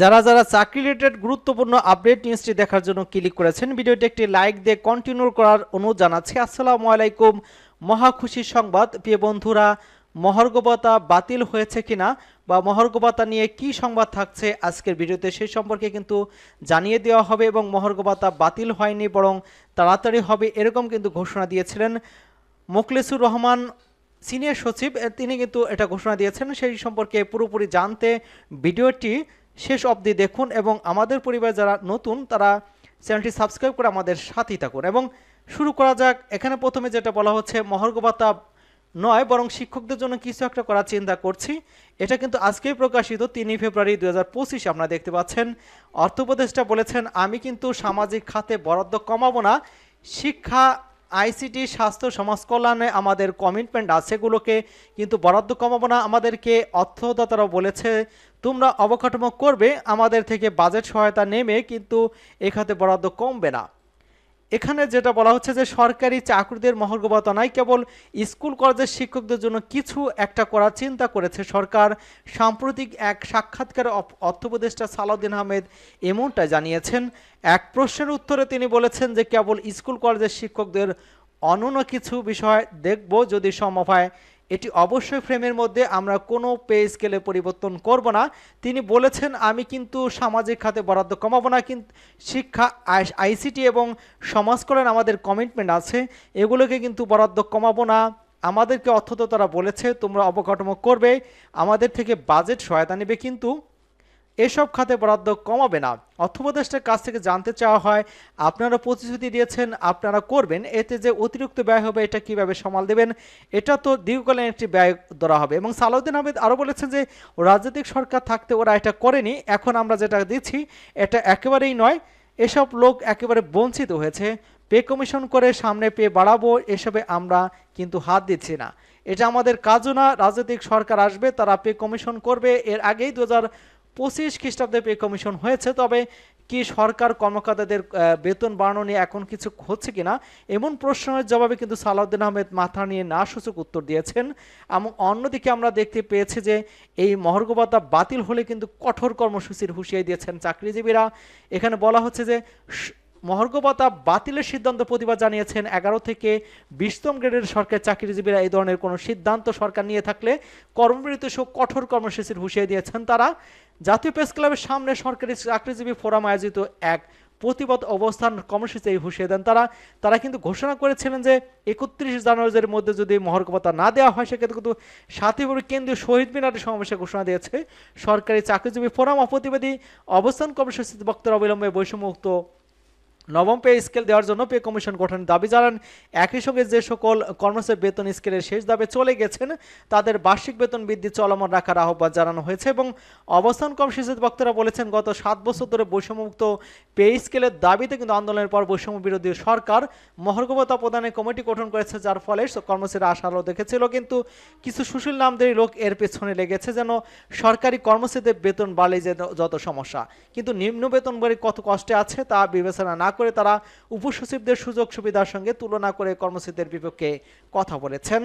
যারা যারা চাকরি রিলেটেড গুরুত্বপূর্ণ আপডেট নিউজটি দেখার জন্য ক্লিক করেছেন, ভিডিওটি একটি লাইক দিয়ে কন্টিনিউ করার অনুরোধ জানাচ্ছি। আসসালামু আলাইকুম। মহা খুশির সংবাদ। প্রিয় বন্ধুরা, মহার্গবতা বাতিল হয়েছে কিনা বা মহার্গবতা নিয়ে কি সংবাদ থাকছে আজকের ভিডিওতে সেই সম্পর্কে কিন্তু জানিয়ে দেওয়া হবে এবং মহার্গবতা বাতিল হয়নি বরং তাড়াতাড়ি হবে এরকম কিন্তু ঘোষণা দিয়েছিলেন মোখলেসুর রহমান, সিনিয়র সচিব। তিনি কিন্তু এটা ঘোষণা দিয়েছেন। সেই সম্পর্কে পুরোপুরি জানতে ভিডিওটি শেষ অবধি দেখুন এবং আমাদের পরিবার যারা নতুন, তারা চ্যানেলটি সাবস্ক্রাইব করে আমাদের সাথেই থাকুন। এবং শুরু করা যাক, এখানে প্রথমে যেটা বলা হচ্ছে, মহর্গবাতা নয়, বরং শিক্ষকদের জন্য কিছু একটা করার চিন্তা করছি। এটা কিন্তু আজকেই প্রকাশিত, তিনই ফেব্রুয়ারি দু হাজার পঁচিশে, আপনারা দেখতে পাচ্ছেন। অর্থ উপদেষ্টা বলেছেন, আমি কিন্তু সামাজিক খাতে বরাদ্দ কমাবো না, শিক্ষা আইসিটি, স্বাস্থ্য, সমাজকল্যাণে আমাদের কমিটমেন্ট আছে সেগুলোকে কিন্তু বরাদ্দ কমাবো না আমাদেরকে অর্থদাতারা বলেছে, তোমরা অবকাঠামো করবে, আমাদের থেকে বাজেট সহায়তা নেমে কিন্তু এখাতে খাতে বরাদ্দ কমবে না। এখানে যেটা বলা হচ্ছে যে সরকারি চাকরিদের মহর্গবতা নাই, কেবল স্কুল, কলেজের শিক্ষকদের জন্য কিছু একটা করার চিন্তা করেছে সরকার। সাম্প্রতিক এক সাক্ষাৎকারে অপ- অর্থ উপদেষ্টা সালাউদ্দিন আহমেদ এমনটা জানিয়েছেন। এক প্রশ্নের উত্তরে তিনি বলেছেন যে, কেবল স্কুল, কলেজের শিক্ষকদের অনন্য কিছু বিষয় দেখব যদি সম্ভব হয়। এটি অবশ্যই ফ্রেমের মধ্যে আমরা কোনো পে স্কেলে পরিবর্তন করব না। তিনি বলেছেন, আমি কিন্তু সামাজিক খাতে বরাদ্দ কমাবো না, কিন্তু শিক্ষা আইসিটি এবং সমাজকল্যাণ আমাদের কমিটমেন্ট আছে। এগুলোকে কিন্তু বরাদ্দ কমাবো না। আমাদেরকে অর্থত তারা বলেছে, তোমরা অবকাঠামো করবে। আমাদের থেকে বাজেট সহায়তা নেবে কিন্তু। এসব খাতে বরাদ্দ কমাবে না। অর্থ উপদেষ্টার কাছ থেকে জানতে চাওয়া হয়, আপনারা প্রতিশ্রুতি দিয়েছেন, আপনারা করবেন, এতে যে অতিরিক্ত ব্যয় হবে এটা কীভাবে সামাল দেবেন, এটা তো দীর্ঘকালীন একটি ব্যয় ধরা হবে। এবং সালাউদ্দিন আহমেদ আরও বলেছেন যে, রাজনৈতিক সরকার থাকতে ওরা এটা করেনি, এখন আমরা যেটা দিচ্ছি, এটা একেবারেই নয়, এসব লোক একেবারে বঞ্চিত হয়েছে, পে কমিশন করে সামনে পে বাড়াবো, এসবে আমরা কিন্তু হাত দিচ্ছি না। এটা আমাদের কাজও না, রাজনৈতিক সরকার আসবে, তারা পে কমিশন করবে, এর আগেই দু হাজার পঁচিশ খ্রিস্টাব্দে পে কমিশন হয়েছে, তবে কি সরকার কর্মকর্তাদের বেতন বাড়ানো নিয়ে এখন কিছু হচ্ছে কিনা? এমন প্রশ্নের জবাবে কিন্তু সালাউদ্দিন আহমেদ মাথা নিয়ে না সূচক উত্তর দিয়েছেন। এবং অন্যদিকে আমরা দেখতে পেয়েছি যে এই মহর্গবতা বাতিল হলে কিন্তু কঠোর কর্মসূচির হুঁশিয়ারি দিয়েছেন চাকরিজীবীরা। এখানে বলা হচ্ছে যে মহর্গবতা বাতিলের সিদ্ধান্ত প্রতিবাদ জানিয়েছেন এগারো থেকে বিশতম গ্রেডের সরকারি চাকরিজীবীরা। এই ধরনের কোনো সিদ্ধান্ত সরকার নিয়ে থাকলে কর্মবিরতি সহ কঠোর কর্মসূচির হুঁশিয়ারি দিয়েছেন তারা। জাতীয় প্রেস ক্লাবের সামনে সরকারি চাকরিজীবী ফোরাম আয়োজিত এক প্রতিবাদ অবস্থান কর্মসূচিতে হুঁশিয়ারি দেন তারা। তারা কিন্তু ঘোষণা করেছিলেন যে একত্রিশ জানুয়ারির মধ্যে যদি মহর্গবতা না দেওয়া হয়, সেক্ষেত্রে কিন্তু সাতই কেন্দ্রীয় শহীদ মিনারে সমাবেশে ঘোষণা দিয়েছে। সরকারি চাকরিজীবী ফোরাম অপ্রতিবাদী অবস্থান কর্মসূচিতে বক্তারা অবিলম্বে বৈষম্যমুক্ত নবম পে স্কেল দেওয়ার জন্য পে কমিশন গঠনের দাবি জানান। একই সঙ্গে যে সকল কর্মচারী বেতন স্কেলের শেষ দাবে চলে গেছেন, তাদের বার্ষিক বেতন বৃদ্ধি চলমান রাখার আহ্বান জানানো হয়েছে এবং অবস্থান কম কর্মসূচিতে বক্তারা বলেছেন, গত সাত বছর ধরে বৈষম্যমুক্ত পে স্কেলের দাবিতে কিন্তু আন্দোলনের পর বৈষম্য বিরোধী সরকার মহর্গবতা প্রদানের কমিটি গঠন করেছে, যার ফলে কর্মচারীরা আশা আলো দেখেছিল, কিন্তু কিছু সুশীল নামদের লোক এর পেছনে লেগেছে যেন সরকারি কর্মচারীদের বেতন বাড়লে যে যত সমস্যা। কিন্তু নিম্ন বেতন বাড়ি কত কষ্টে আছে তা বিবেচনা না করে তারা উপসচিবদের সুযোগ সুবিধার সঙ্গে তুলনা করে কর্মচারীদের বিপক্ষে কথা বলেছেন।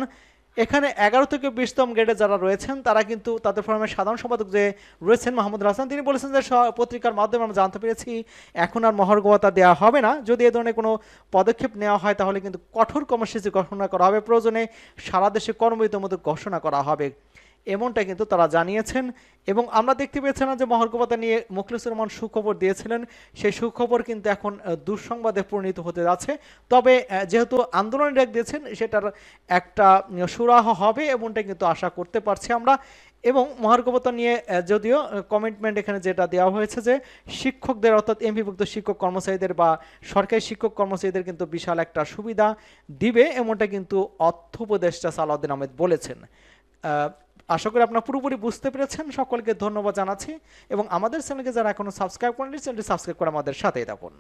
এখানে এগারো থেকে বিশতম গ্রেডে যারা রয়েছেন, তারা কিন্তু তাদের ফোরামের সাধারণ সম্পাদক যে রয়েছেন মাহমুদ হাসান তিনি বলেছেন যে পত্রিকার মাধ্যমে আমরা জানতে পেরেছি, এখন আর মহর্গবতা দেওয়া হবে না। যদি এ ধরনের কোনো পদক্ষেপ নেওয়া হয়, তাহলে কিন্তু কঠোর কর্মসূচি ঘোষণা করা হবে। প্রয়োজনে সারা দেশে কর্মবিরতির মধ্যে ঘোষণা করা হবে। এমনটা কিন্তু তারা জানিয়েছেন। এবং আমরা দেখতে পেয়েছিলাম যে মহর্গবতা নিয়ে মুখলিসুর রহমান সুখবর দিয়েছিলেন। সেই সুখবর কিন্তু এখন দুঃসংবাদে পরিণত হতে যাচ্ছে। তবে যেহেতু আন্দোলন ডাক দিয়েছেন, সেটার একটা সুরাহ হবে এমনটা কিন্তু আশা করতে পারছি আমরা। এবং মহার্গবতা নিয়ে যদিও কমিটমেন্ট এখানে যেটা দেওয়া হয়েছে যে, শিক্ষকদের, অর্থাৎ এমপিভুক্ত শিক্ষক কর্মচারীদের বা সরকারি শিক্ষক কর্মচারীদের কিন্তু বিশাল একটা সুবিধা দিবে, এমনটা কিন্তু অর্থ উপদেষ্টা সালাউদ্দিন আহমেদ বলেছেন। আশা করি আপনারা পুরোপুরি বুঝতে পেরেছেন। সকলকে ধন্যবাদ জানাচ্ছি এবং আমাদের চ্যানেলকে যারা এখনও সাবস্ক্রাইব করেনি চ্যানেলটি সাবস্ক্রাইব করে আমাদের সাথেই থাকুন।